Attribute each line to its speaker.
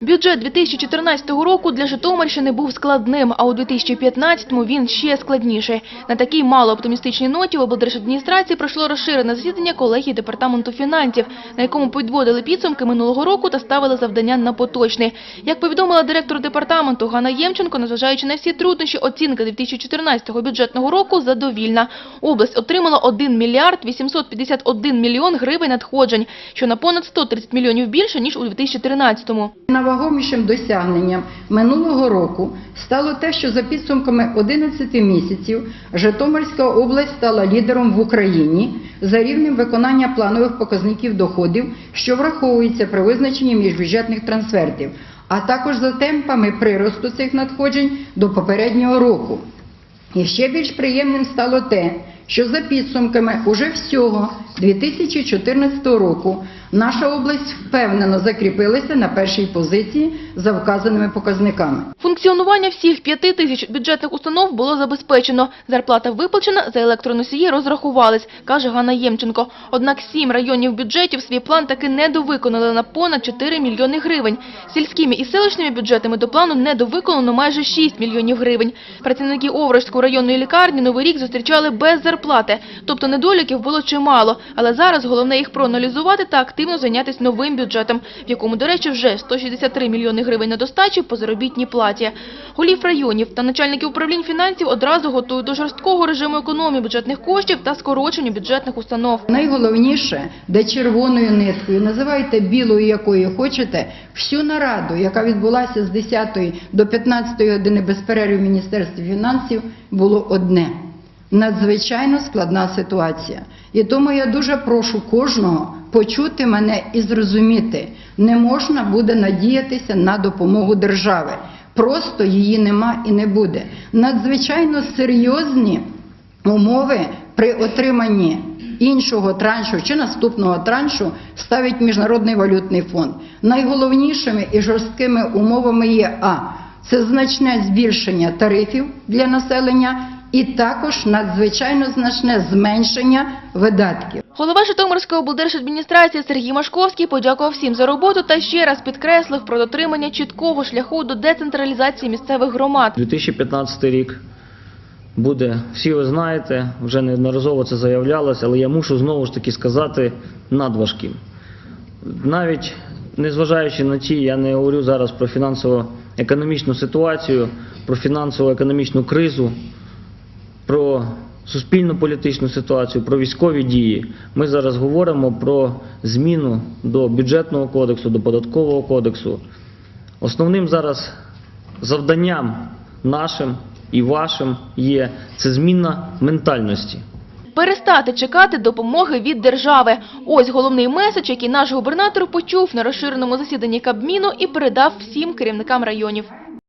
Speaker 1: Бюджет 2014 року для Житомирщини був складним, а у 2015-му він ще складніший. На такій малооптимістичній ноті в облдержадміністрації пройшло розширене засідання колегії департаменту фінансів, на якому підводили підсумки минулого року та ставили завдання на поточний. Як повідомила директор департаменту Ганна Ємченко, незважаючи на всі труднощі, оцінка 2014 бюджетного року задовільна. Область отримала 1 мільярд 851 мільйон гривень надходжень, що на понад 130 мільйонів більше, ніж у 2013-му.
Speaker 2: Найвагомішим досягненням минулого року стало те, що за підсумками 11 місяців Житомирська область стала лідером в Україні за рівнем виконання планових показників доходів, що враховується при визначенні міжбюджетних трансфертів, а також за темпами приросту цих надходжень до попереднього року. І ще більш приємним стало те, що за підсумками уже всього 2014 року наша область впевнено закріпилася на першій позиції за вказаними показниками.
Speaker 1: Функціонування всіх п'яти тисяч бюджетних установ було забезпечено. Зарплата виплачена, за електроносії розрахувались, каже Ганна Ємченко. Однак сім районів бюджетів свій план таки недовиконали на понад 4 мільйони гривень. Сільськими і селищними бюджетами до плану недовиконано майже 6 мільйонів гривень. Працівники Овруцької районної лікарні Новий рік зустрічали без зарплати. Тобто недоліків було чимало. Але зараз головне їх проаналізувати та активно зайнятися новим бюджетом, в якому, до речі, вже 163 мільйони гривень недостачі по заробітній платі. Голів районів та начальників управлінь фінансів одразу готують до жорсткого режиму економії бюджетних коштів та скороченню бюджетних установ.
Speaker 2: Найголовніше, де червоною ниткою, називайте білою, якою хочете, всю нараду, яка відбулася з 10 до 15 години без перерви в Міністерстві фінансів, було одне – надзвичайно складна ситуація. І тому я дуже прошу кожного почути мене і зрозуміти, не можна буде надіятися на допомогу держави. Просто її нема і не буде. Надзвичайно серйозні умови при отриманні іншого траншу чи наступного траншу ставить Міжнародний валютний фонд. Найголовнішими і жорсткими умовами є А. Це значне збільшення тарифів для населення і також надзвичайно значне зменшення видатків.
Speaker 1: Голова Житомирської облдержадміністрації Сергій Машковський подякував всім за роботу та ще раз підкреслив про дотримання чіткого шляху до децентралізації місцевих громад.
Speaker 3: 2015 рік буде, всі ви знаєте, вже неодноразово це заявлялося, але я мушу знову ж таки сказати надважким. Навіть незважаючи на ті, я не говорю зараз про фінансово-економічну ситуацію, про фінансово-економічну кризу, про суспільно-політичну ситуацію, про військові дії. Ми зараз говоримо про зміну до бюджетного кодексу, до податкового кодексу. Основним зараз завданням нашим і вашим є це зміна ментальності.
Speaker 1: Перестати чекати допомоги від держави. Ось головний меседж, який наш губернатор почув на розширеному засіданні Кабміну і передав всім керівникам районів.